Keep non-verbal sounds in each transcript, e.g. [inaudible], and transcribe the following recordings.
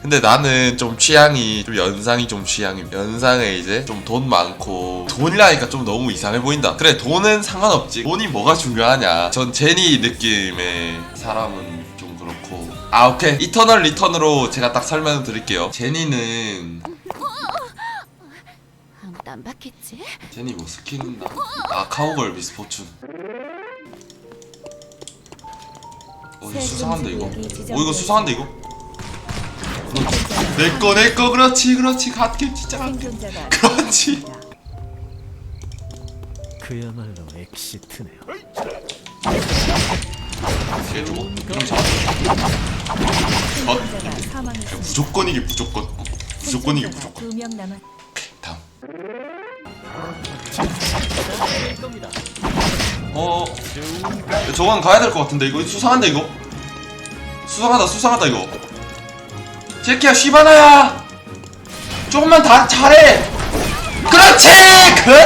근데 나는 좀 취향이 좀 연상이 좀 취향임 연상에 이제 좀 돈 많고 돈이라니까 좀 너무 이상해 보인다. 그래 돈은 상관없지. 돈이 뭐가 중요하냐. 전 제니 느낌의 사람은 좀 그렇고. 아 오케이. 이터널 리턴으로 제가 딱 설명을 드릴게요. 제니는 아무도 안 받겠지? 제니 뭐 스킨 나? 아 카우걸 미스 포춘. 어 이거 수상한데 이거. 어 이거 수상한데 이거 내꺼 내꺼 그렇지 그렇지. 갓게 진짜 생존자가 그렇지. 그야말로 엑시트네요. 해주고 그럼 잡아 생존자가 사망했습니다. 무조건 이게 무조건. 어, 무조건 이게 무조건. 두명 남았. 다음. 어? 저건 가야 될 것 같은데 이거? 수상한데 이거? 수상하다 수상하다 이거 제키야 쉬바나야. 조금만 다 잘해. 그렇지!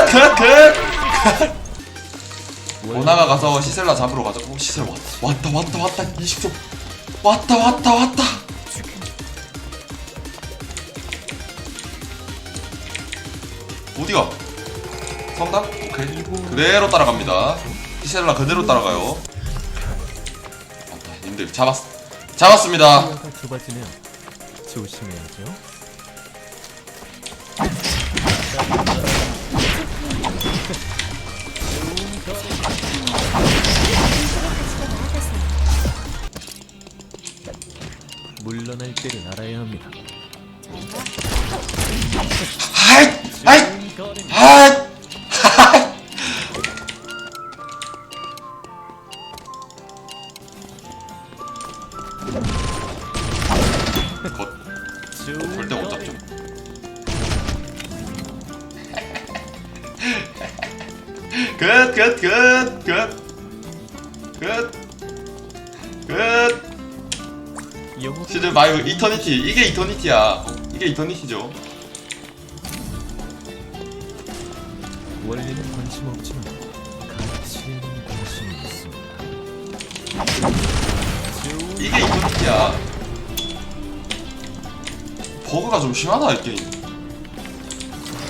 굿굿굿 오나가 가서 시셀라 잡으러 가자. 오 시셀 왔다. 왔다 왔다 왔다. 20초. 왔다 왔다 왔다. 어디가? 성당? 오케이. 그대로 따라갑니다. 시셀라 그대로 따라가요. 맞다 님들 잡았 잡았습니다 조심해야죠. 물러날 때를 알아야 합니다. 아이 아이 곧 절대 못 잡죠 끝 끝 끝 끝 끝끝 영웅 시즌 마이브 이터니티 이게 이터니티야. 어, 이게 이터니티죠. 원래는 관심 없지만 가치에는 관심이 있습니다. 이게 이터니티야 버그가 좀 심하다 이 게임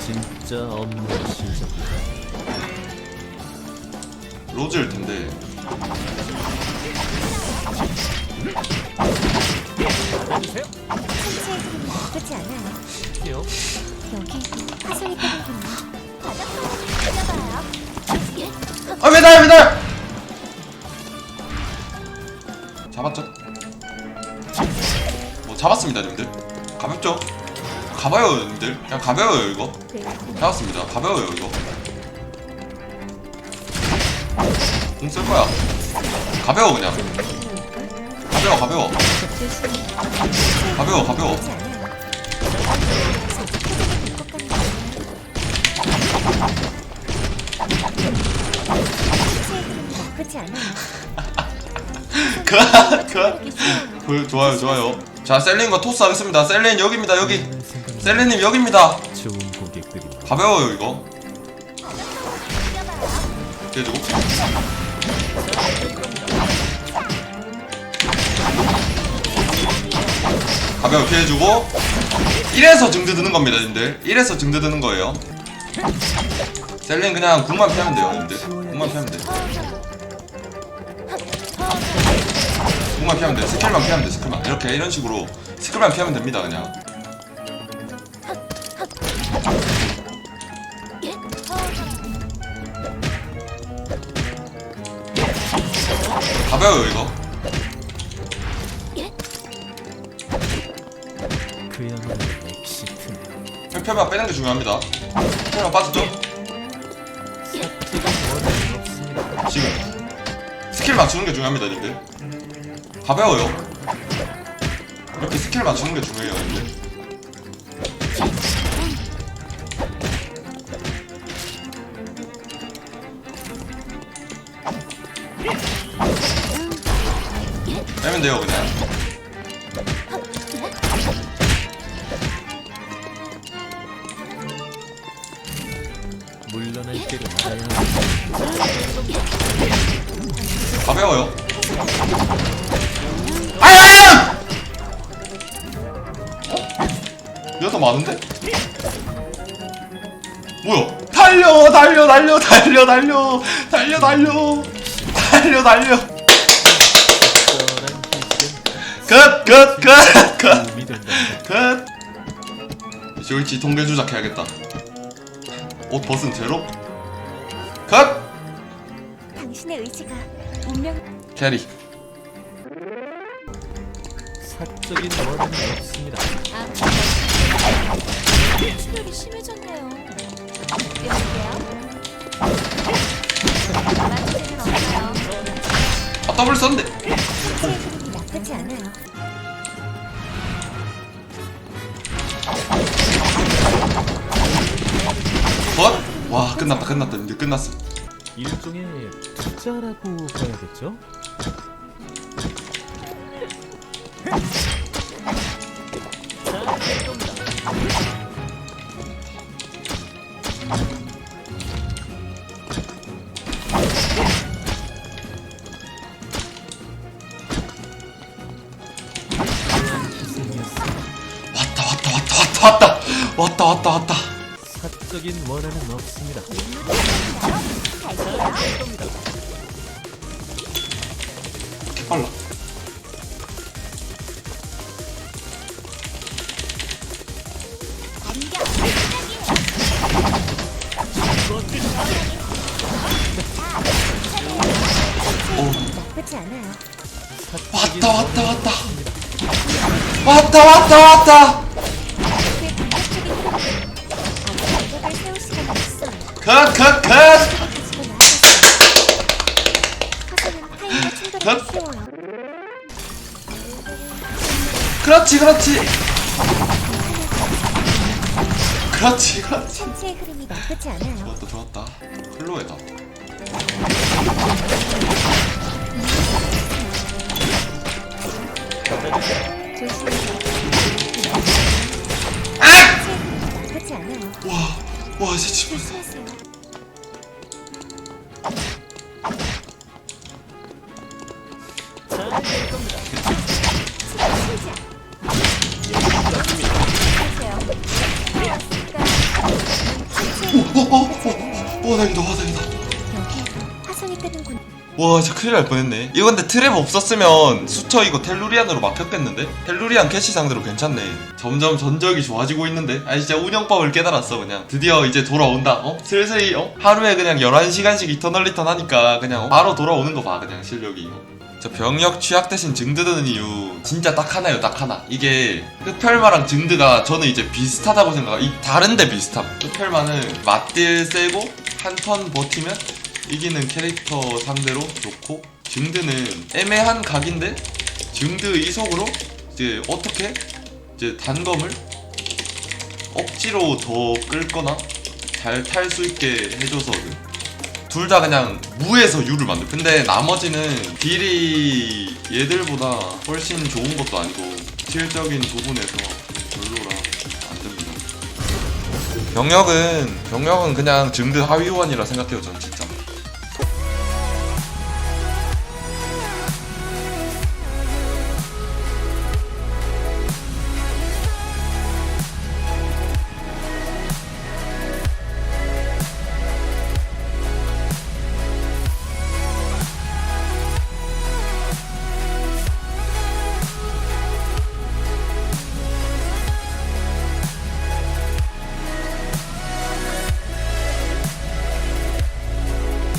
진짜 업무 시작. 로즈일 텐데 천체의 흐름이 나쁘지 않아요. 여기 화살이 끄는군요. 아 매달 매달 잡았죠? 뭐 잡았습니다 님들 가볍죠? 가봐요 님들. 그냥 가벼워요 이거. 잡았습니다. 가벼워요 이거. 공쓸 거야. 가벼워 그냥. 가벼워 가벼워. 가벼워 가벼워. 나쁘지 않아요. [laughs] 그, 그, 좋아요 좋아요 자 셀린과 토스 하겠습니다. 셀린 여기입니다 여기. 셀린님 여기입니다. 가벼워요 이거. 해주고 가볍게 해주고. 1에서 증드 드는 겁니다 님들. 1에서 증드 드는 거예요. 셀린 그냥 궁만 피하면 돼요 님들. 궁만 피하면 돼 궁만 피하면 돼 스킬만 피하면 돼 스킬만 이렇게 이런 식으로 스킬만 피하면 됩니다 그냥 가벼워요 이거 그야말로 빼는 게 중요합니다. 펴펴만 빠지죠? 지금 스킬 맞추는 게 중요합니다, 님들. 가벼워요. 이렇게 스킬 맞추는 게 중요해요, 님들. 빼면 돼요, 그냥. 물러날 때를. 가벼워요. 아야! 여자 많은데? 뭐야? 달려 달려 달려 달려 달려 달려 달려 달려 달려. 컷 쇼이치 통계 조작 해야겠다 옷 벗은 제로 컷 당신의 의지가 캐리 사적인 원한은 없습니다. 아, 출혈이 심해졌네요. 여보세요? 맞지는 없어요. 아 더블 썼는데 치의 흐름이 나쁘지 않아요. 컷? 와 끝났다 끝났다 이제 끝났어 일종의 투자라고 봐야겠죠? 왔다 왔다 왔다 왔다 왔다 왔다 왔다 왔다 사적인 원한은 없습니다. 빨라 왔다 왔다 원한은 왔다 왔다 왔다 왔다 타인과 충돌하기 컷. 쉬워요. 그렇지 그렇지 그렇지 그렇지 천지의 흐름이 나쁘지 않아요. 좋았다 좋았다 클로에다 조심 와, 진짜 침을. 오, 오, 오, 오, 오, 다행이다, 와, 다행이다. 와 진짜 큰일 날 뻔했네 이거 근데 트랩 없었으면 수처 이거 텔루리안으로 막혔겠는데? 텔루리안 캐시 상대로 괜찮네 점점 전적이 좋아지고 있는데 아 진짜 운영법을 깨달았어 그냥 드디어 이제 돌아온다 어? 슬슬 어? 하루에 그냥 11시간씩 이터널 리턴 하니까 그냥 어? 바로 돌아오는 거 봐 그냥 실력이 어? 저 병력 취약 대신 증드 드는 이유 진짜 딱 하나요 딱 하나 이게 흑펠마랑 증드가 저는 이제 비슷하다고 생각하 이 다른데 비슷함 흑펠마는 맞딜 세고 한 턴 버티면 이기는 캐릭터 상대로 좋고 증드는 애매한 각인데 증드 이속으로 이제 어떻게 이제 단검을 억지로 더 끌거나 잘 탈 수 있게 해줘서든 둘다 그냥 무에서 유를 만들. 근데 나머지는 딜이 얘들보다 훨씬 좋은 것도 아니고 실적인 부분에서 별로라 안 됩니다. 병력은 병력은 그냥 증드 하위원이라 생각해요 전.